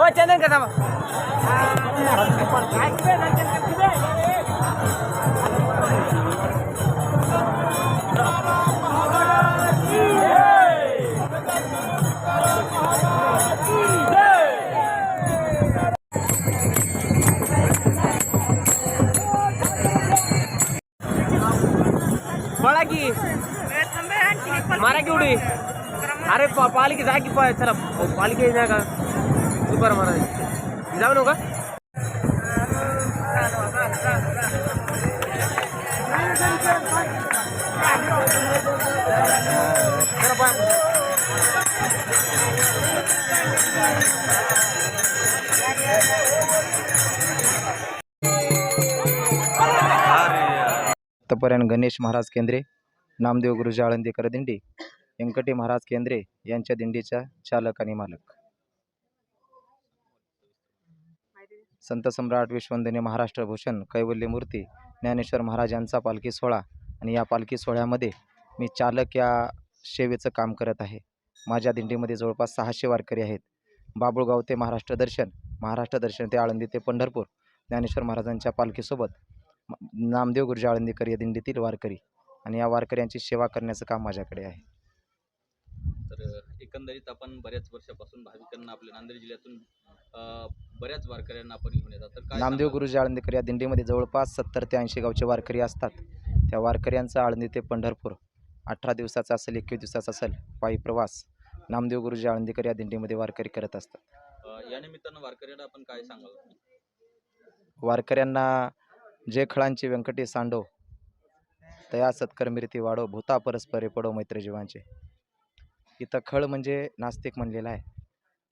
ओ चंदन का थांबा की मारा की उडी? अरे पा पालखी जा की चला पालखी जा का? दुपार महाराज जाऊ नका जरा गणेश महाराज केंद्रे नामदेव गुरुजी आळंदीकर दिंडी. व्यंकटी महाराज केंद्रे यांच्या दिंडीच्या चालक आणि मालक. संत सम्राट विश्वंदनी महाराष्ट्र भूषण कैवल्य मूर्ती ज्ञानेश्वर महाराज यांचा पालखी सोहळा आणि या पालखी सोहळ्यामध्ये मी चालक या सेवेचं काम करत आहे. माझ्या दिंडीमध्ये जवळपास सहाशे वारकरी आहेत. बाबुळगाव ते महाराष्ट्र दर्शन महाराष्ट्र दर्शन ते आळंदी ते पंढरपूर ज्ञानेश्वर महाराजांच्या पालखीसोबत नामदेव गुरुजी आळंदीकर या दिंडीतील वारकरी आणि या वारकऱ्यांची सेवा करण्याचं काम माझ्याकडे आहे. तर एकंदरीत आपण बऱ्याच वर्षापासून भाविकांना आपल्या नांदेड जिल्ह्यातून बऱ्याच वारकऱ्यांना आपण घेऊन येतात. तर काय नामदेव? गुरुजी आळंदीकर या दिंडीमध्ये जवळपास सत्तर ते ऐंशी गावचे वारकरी असतात. त्या वारकऱ्यांचा आळंदी ते पंढरपूर अठरा दिवसाचा असेल एकवीस दिवसाचा असेल पायी प्रवास नामदेव गुरुजी आळंदीकर या दिंडीमध्ये वारकरी करत असतात. या निमित्तानं वारकऱ्यांना आपण काय सांगाल? वारकऱ्यांना जे खळांचे व्यंकटी सांडो तया सत्कर मिरती वाढो भूता परस्परे पडो मैत्र जीवांचे. इथं खळ म्हणजे नास्तिक म्हणलेलं आहे.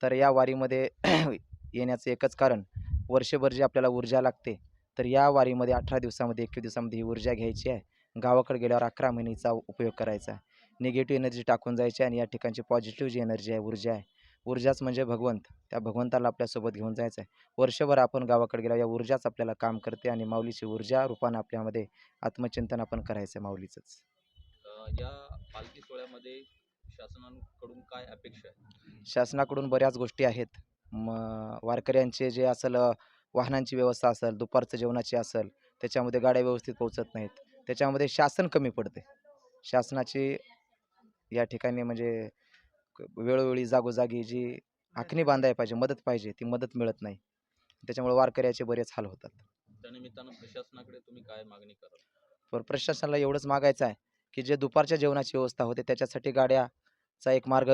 तर या वारीमध्ये येण्याचं एकच कारण वर्षभर जी आपल्याला ऊर्जा लागते तर या वारीमध्ये अठरा दिवसामध्ये एकवीस दिवसामध्ये ही ऊर्जा घ्यायची आहे. गावाकडे गेल्यावर अकरा महिन्याचा उपयोग करायचा निगेटिव्ह एनर्जी टाकून जायची आणि या ठिकाणची पॉझिटिव्ह जी एनर्जी आहे ऊर्जा आहे. ऊर्जाच म्हणजे भगवंत. त्या भगवंताला आपल्यासोबत घेऊन जायचं आहे. वर्षभर आपण गावाकडे गेल्यावर या ऊर्जाच आपल्याला काम करते आणि माऊलीची ऊर्जा रूपानं आपल्यामध्ये आत्मचिंतन आपण करायचं आहे माऊलीचंच. या पालखी सोहळ्यामध्ये शासनाकडून काय अपेक्षा आहे शासनाकडून बऱ्याच गोष्टी आहेत. म वारकऱ्यांचे जे असेल वाहनांची व्यवस्था असेल दुपारचं जेवणाची असेल त्याच्यामध्ये गाड्या व्यवस्थित पोहोचत नाहीत. त्याच्यामध्ये शासन कमी पडते शासनाची या ठिकाणी म्हणजे वेळोवेळी जागोजागी जी आखणी बांधायला पाहिजे मदत पाहिजे ती मदत मिळत नाही. त्याच्यामुळे वारकऱ्याचे बरेच हाल होतात. त्या निमित्तानं प्रशासनाकडे तुम्ही काय मागणी कराल? पण प्रशासनाला एवढंच मागायचं आहे की जे दुपारच्या जेवणाची व्यवस्था होते त्याच्यासाठी गाड्याचा एक मार्ग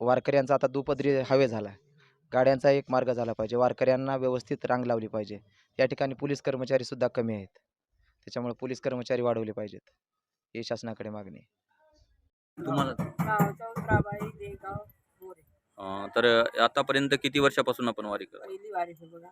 वारकऱ्यांचा आता दुपदरी हवे झाला आहे गाड्यांचा एक मार्ग झाला पाहिजे वारकऱ्यांना व्यवस्थित रांग लावली पाहिजे या ठिकाणी पोलीस कर्मचारीसुद्धा कमी आहेत त्याच्यामुळे पोलीस कर्मचारी वाढवले पाहिजेत ही शासनाकडे मागणी. तुम्हाला अ, तर आतापर्यंत किती वर्षापासून आपण वारी करतो? पहिली वारी आहे बघा.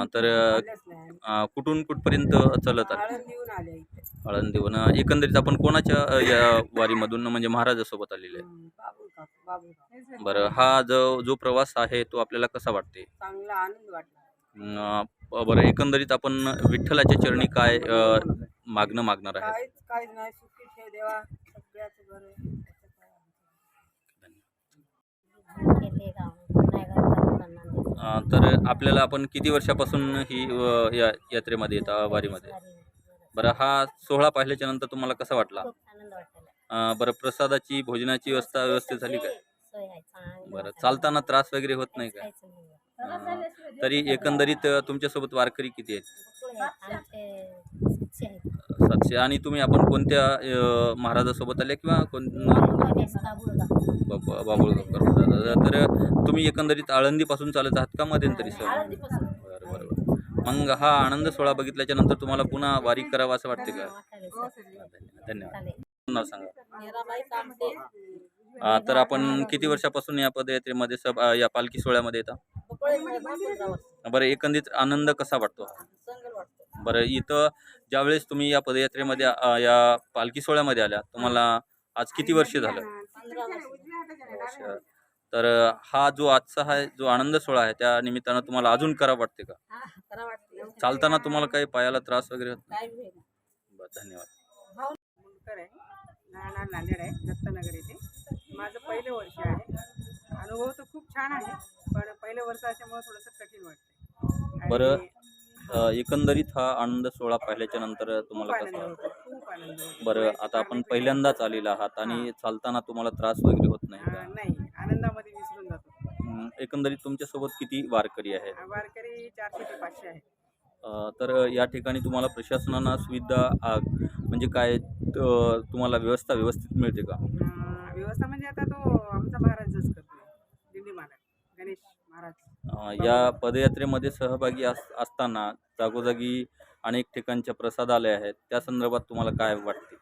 अ, तर आल्याच नाही आम्ही. अ, कुठून कुठपर्यंत चालत आले? आळंदीहून आले इथे. आळंदीहून. अ, एकंदरीत आपण कोणाच्या अ, या वारीमधून म्हणजे महाराजासोबत आलेले आहे हम्म, बरं हा जो जो प्रवास आहे तो आपल्याला कसा वाटते चांगला आनंद वाटला. अं, ब- बरं एकंदरीत आपण विठ्ठलाच्या चरणी काय अं, मागणं मागणार आहे? काहीच काहीच नाही. सुखी ठेव देवा सगळ्याच बरं आहे. त्याचं काय आमचं. अं, तर आपल्याला आपण किती वर्षापासून ही या यात्रेमध्ये येता वारीमध्ये? बरं हा सोहळा पाहिल्याच्या नंतर तुम्हाला कसा वाटला? बरं प्रसादाची भोजनाची व्यवस्था व्यवस्थित झाली काय? बरं. चालताना त्रास वगैरे होत नाही काय. अं, तरी एकंदरीत तुमच्यासोबत वारकरी किती आहेत. सातशे आणि तुम्ही आपण कोणत्या अं, महाराजासोबत आले किंवा कोण. बाबा- बाबुळगावकर तर तुम्ही एकंदरीत आळंदीपासून चालत आहात का मध्यंतरी सर आळंदीपासून. बरं बरं बरं मग हा आनंद सोहळा बघितल्याच्या नंतर तुम्हाला पुन्हा वारी करावं असं वाटते का. धन्यवाद. नाव सांगा अं, तर आपण किती वर्षापासून या पदयात्रेमध्ये सब अं, या पालखी सोहळ्यामध्ये येता बरं एकंदरीत आनंद कसा वाटतो वाटतं बरं इथं ज्यावेळेस तुम्ही या पदयात्रेमध्ये या पालखी सोहळ्यामध्ये आल्या तुम्हाला आज किती वर्ष झालं? अच्छा. तर हा जो आजचा हा जो आनंद सोहळा आहे त्या निमित्तानं तुम्हाला अजून करा वाटते का? चालताना तुम्हाला काही पायाला त्रास वगैरे होत बरं धन्यवाद. नाणार नांदेड आहे दत्तनगर येथे. माझं पहिलं वर्ष आहे. अनुभव तर छान आहे पण पहिलं वर्ष असल्यामुळे थोडंसं कठीण वाटतं बरं, एकंदरीत हा आनंद सोहळा पाहिल्याच्या नंतर खूप तुम्हाला आनंद कसा होतो खूप आनंद होतो. बरं आता आपण पहिल्यांदाच आलेला आहात आणि चालताना तुम्हाला त्रास वगैरे होत नाही अं, का नाही. आनंदामध्ये विसरून जातो. हं, एकंदरीत तुमच्यासोबत किती वारकरी आहेत? अं, वारकरी चारशे ते पाचशे आहे अ, तर या ठिकाणी तुम्हाला प्रशासनानं सुविधा आ, म्हणजे काय तुम्हाला व्यवस्था व्यवस्थित मिळते का? अं, व्यवस्था म्हणजे आता तो आमचा करतो दिंडी महाराज गणेश महाराज अ, या पदयात्रेमध्ये सहभागी अस असताना जागोजागी अनेक ठिकाणच्या प्रसादालय आहेत. त्या संदर्भात तुम्हाला काय वाटते?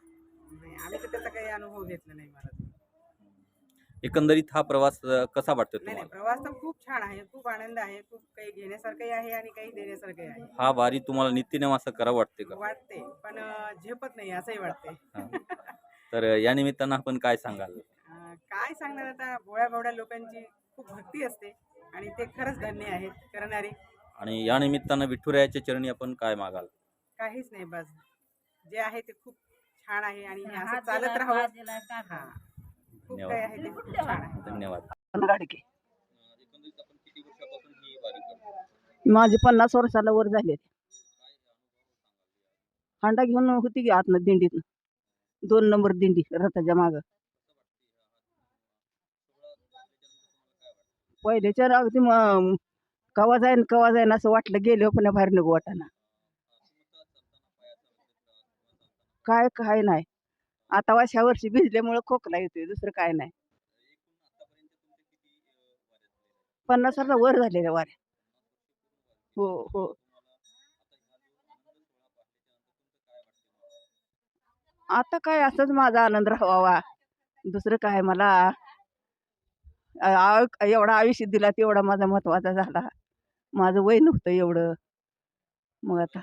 नाही आम्ही तर त्याचा काही अनुभव घेतला नाही महाराज एकंदरीत हा प्रवास अ, कसा वाटतो नाही नाही तुम्हाला? प्रवास तर खूप छान आहे खूप आनंद आहे खूप काही घेण्यासारखंही आहे आणि काही देण्यासारखंही आहे. हा वारी तुम्हाला नित्यनेम असं करा वाटते का? वाटते पण अं, झेपत नाही असंही वाटते. हा. तर या निमित्तानं आपण काय सांगाल? अं, काय सांगणार आता भोळ्या भावड्या लोकांची खूप भक्ती असते. आणि ते खरंच धन्य आहेत. करणारे. आणि या निमित्तानं विठुरायाच्या चरणी आपण काय मागाल? काहीच नाही बस. जे आहे ते खूप छान आहे आणि हे असं चालत राहावं. हा. खूप धन्यवाद. काही आहे ते खूप छान आहे. धन्यवाद. गाडगे. एकंदरीत आपण किती वर्षापासून ही वारी करतो माझे पन्नास वर्षाला वर झाले हांडा घेऊन होती की आतनं दिंडीत दोन नंबर दिंडी रथाच्या माग. पहिल्याच्या अगदी म- कवा जाईन कवा जाईन असं वाटलं गेले पण बाहेर निघू वाटाना काय काय नाही. आता वाशा वर्षी भिजल्यामुळं खोकला येतोय दुसरं काय नाही. पन्नास हजार वर झालेल्या वाऱ्या. हो हो. आता काय असंच माझा आनंद राहावा. दुसरं काय मला? आ- एवढा आयुष्य दिला तेवढा माझा महत्त्वाचा झाला. माझं वय नव्हतं एवढं. मग आता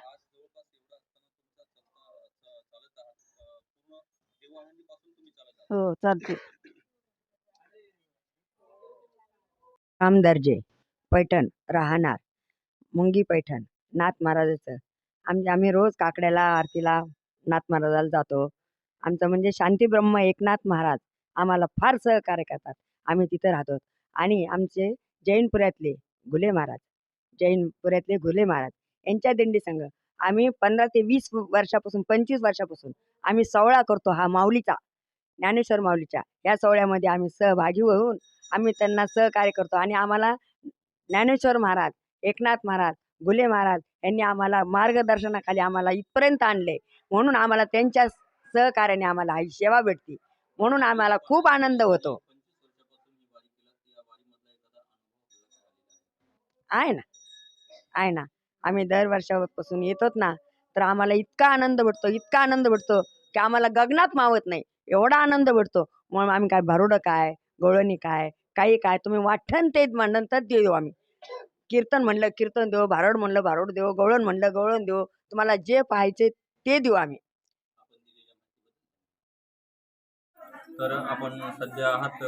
हो चालते रामदर्जे पैठण राहणार. मुंगी पैठण नाथ महाराजाचं. आमचे आम्ही रोज काकड्याला आरतीला नाथ महाराजाला जातो. आमचं म्हणजे शांतीब्रह्म एकनाथ महाराज आम्हाला फार सहकार्य करतात. आम्ही तिथं राहतो आणि आमचे जैनपुऱ्यातले घुले महाराज जैनपुऱ्यातले घुले महाराज यांच्या दिंडी संघ आम्ही पंधरा ते वीस वर्षापासून पंचवीस वर्षापासून आम्ही सोहळा करतो हा माऊलीचा ज्ञानेश्वर माऊलीच्या या सोहळ्यामध्ये आम्ही सहभागी होऊन आम्ही त्यांना सहकार्य करतो आणि आम्हाला ज्ञानेश्वर महाराज एकनाथ महाराज गुले महाराज यांनी आम्हाला मार्गदर्शनाखाली आम्हाला इथपर्यंत आणले. म्हणून आम्हाला त्यांच्या सहकार्याने आम्हाला ही सेवा भेटते म्हणून आम्हाला खूप आनंद होतो. आहे ना? आहे ना. आम्ही दर वर्षापासून येतोत ना. तर आम्हाला इतका आनंद भेटतो इतका आनंद भेटतो की आम्हाला गगनात मावत नाही. एवढा आनंद भेटतो. म्हणून आम्ही काय भारुडं काय गवळणी काय काही काय तुम्ही वाठण ते म्हणलं तर देऊ आम्ही. कीर्तन म्हणलं कीर्तन देऊ भारुड म्हणलं भारुड देऊ गवळण म्हणलं गवळण देऊ तुम्हाला जे पाहायचे ते देऊ आम्ही. तर आपण सध्या आहात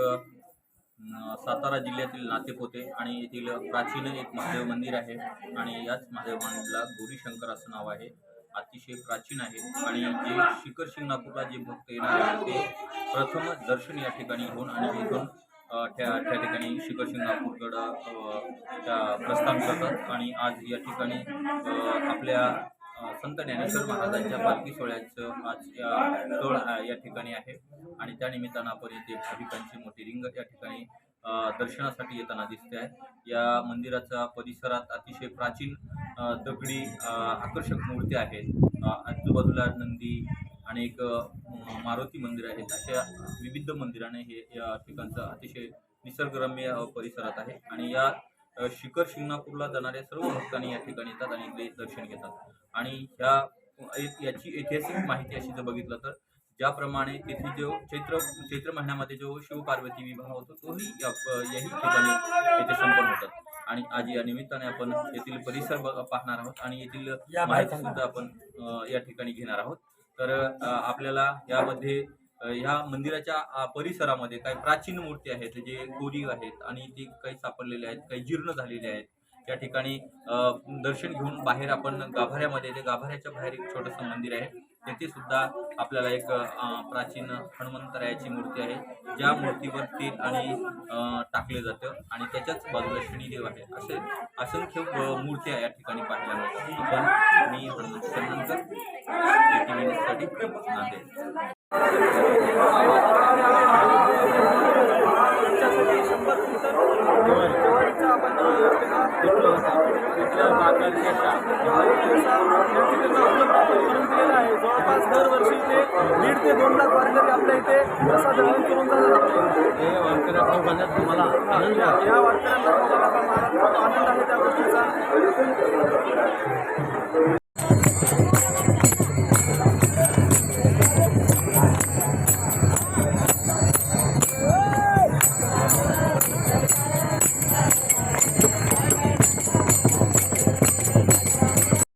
सातारा जिल्ह्यातील नातेपोते आणि येथील प्राचीन एक महादेव मंदिर आहे आणि याच महादेव मंदिरला गौरीशंकर असं नाव आहे. अतिशय प्राचीन आहे आणि जे शिखर शिंगणापूरला जे भक्त येणार आहेत ते प्रथम दर्शन या ठिकाणी होऊन आणि इथून त्या त्या ठिकाणी शिखर शिंगणापूरकडं नागपूरकडं त्या प्रस्थान करतात आणि आज या ठिकाणी आपल्या संत ज्ञानेश्वर महाराजांच्या पालखी सोहळ्याचं आज या सोहळा या ठिकाणी आहे. आणि त्या निमित्तानं आपण येथे भाविकांची मोठी रिंग या ठिकाणी दर्शनासाठी येताना दिसते आहे. या मंदिराच्या परिसरात अतिशय प्राचीन दगडी आकर्षक मूर्त्या आहेत. आजूबाजूला नंदी आणि एक मारुती मंदिर आहेत अशा विविध मंदिराने हे या ठिकाणचं अतिशय निसर्गरम्य परिसरात आहे. आणि या शिखर शिंगणापूरला जाणाऱ्या सर्व भक्तांनी या ठिकाणी येतात आणि इथले दर्शन घेतात. आणि ह्या याची ऐतिहासिक माहिती अशी जर बघितलं तर ज्याप्रमाणे तिथे जो चैत्र चैत्र महिन्यामध्ये जो शिवपार्वती विवाह होतो तोही या याही ठिकाणी येथे संपन्न होतात आणि आज या निमित्ताने आपण येथील परिसर पाहणार आहोत आणि येथील माहिती सुद्धा आपण या ठिकाणी घेणार आहोत. तर आपल्याला यामध्ये ह्या मंदिराच्या परिसरामध्ये काही प्राचीन मूर्ती आहेत जे कोरीव आहेत आणि ते काही सापडलेले आहेत काही जीर्ण झालेले आहेत. त्या ठिकाणी दर्शन घेऊन बाहेर आपण गाभाऱ्यामध्ये ते गाभाऱ्याच्या बाहेर एक छोटंसं मंदिर आहे तेथे सुद्धा आपल्याला एक प्राचीन हनुमंतरायाची मूर्ती आहे. ज्या मूर्तीवर तेल आणि टाकले जातं आणि त्याच्याच बाजूला शनिदेव आहे. असे असंख्य अ, मूर्त्या या ठिकाणी पाहायला मिळतात मी हनुमंत चंदनकर टी व्ही न्यूजसाठी नांदेड जवळपास दरवर्षी ते दीड ते दोन लाख वारकरी आपल्या इथे प्रसाद ग्रहण करून जातात या वारकऱ्यांना आनंद आहे त्या गोष्टीचा.